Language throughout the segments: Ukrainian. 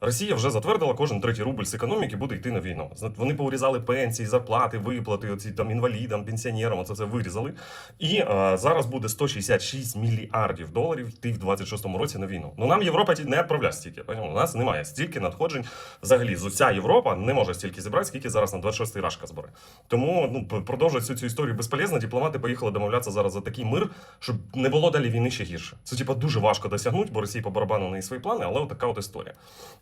Росія вже затвердила, кожен третій рубль з економіки буде йти на війну. Вони поурізали пенсії, зарплати, виплати, оці там інвалідам, пенсіонерам. Це вирізали. І е, зараз буде 166 мільярдів доларів йти в 26-му році на війну. Ну нам Європа не відправляє стільки. У нас немає стільки надходжень. Взагалі, з уся Європа не може стільки зібрати, скільки зараз на 26-й рашка збере. Тому ну п- продовжувати всю цю історію безполезно. Дипломати поїхали домовлятися зараз за такий мир, щоб не було далі війни ще гірше. Це типа дуже важко досягнути, бо Росії по барабану на свої плани, але от така от історія.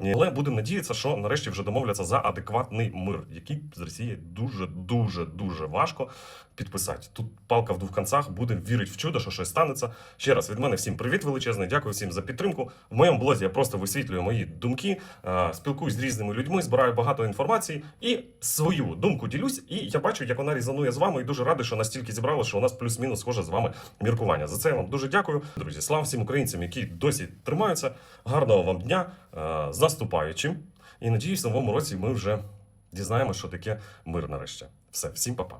Але будемо надіятися, що нарешті вже домовляться за адекватний мир, який з Росії дуже, дуже, дуже важко підписати. Тут палка в двох концах, будемо вірити в чудо, що щось станеться. Ще раз від мене всім привіт величезний. Дякую всім за підтримку. В моєму блозі я просто висвітлюю мої думки, е, спілкуюсь з різними людьми, збираю багато інформації і свою думку ділюсь. І я бачу, як вона різанує з вами, і дуже радий, що настільки зібрали, що у нас плюс-мінус схоже з вами міркування. За це я вам дуже дякую, друзі. Слава всім українцям, які досі тримаються. Гарного вам дня е, наступаючим. І надіюсь, в новому році ми вже дізнаємося, що таке мир нарешті. Все, всім па-па.